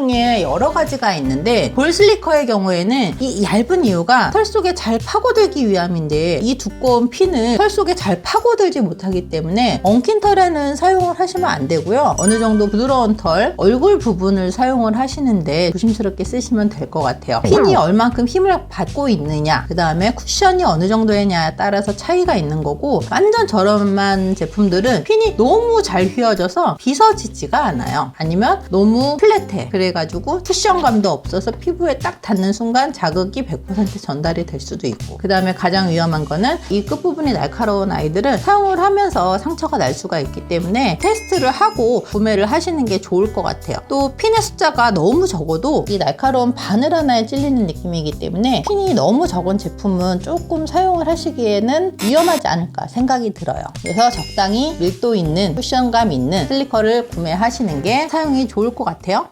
중에 여러 가지가 있는데 볼 슬리커의 경우에는 이 얇은 이유가 털 속에 잘 파고들기 위함인데 이 두꺼운 핀은 털 속에 잘 파고들지 못하기 때문에 엉킨 털에는 사용을 하시면 안 되고요. 어느 정도 부드러운 털, 얼굴 부분을 사용을 하시는데 조심스럽게 쓰시면 될 것 같아요. 핀이 얼만큼 힘을 받고 있느냐, 그 다음에 쿠션이 어느 정도냐에 따라서 차이가 있는 거고 완전 저렴한 제품들은 핀이 너무 잘 휘어져서 빗어지지가 않아요. 아니면 너무 플랫해. 그래가지고 쿠션감도 없어서 피부에 딱 닿는 순간 자극이 100% 전달이 될 수도 있고 그 다음에 가장 위험한 거는 이 끝부분이 날카로운 아이들은 사용을 하면서 상처가 날 수가 있기 때문에 테스트를 하고 구매를 하시는 게 좋을 것 같아요. 또 핀의 숫자가 너무 적어도 이 날카로운 바늘 하나에 찔리는 느낌이기 때문에 핀이 너무 적은 제품은 조금 사용을 하시기에는 위험하지 않을까 생각이 들어요. 그래서 적당히 밀도 있는 쿠션감 있는 슬리커를 구매하시는 게 사용이 좋을 것 같아요.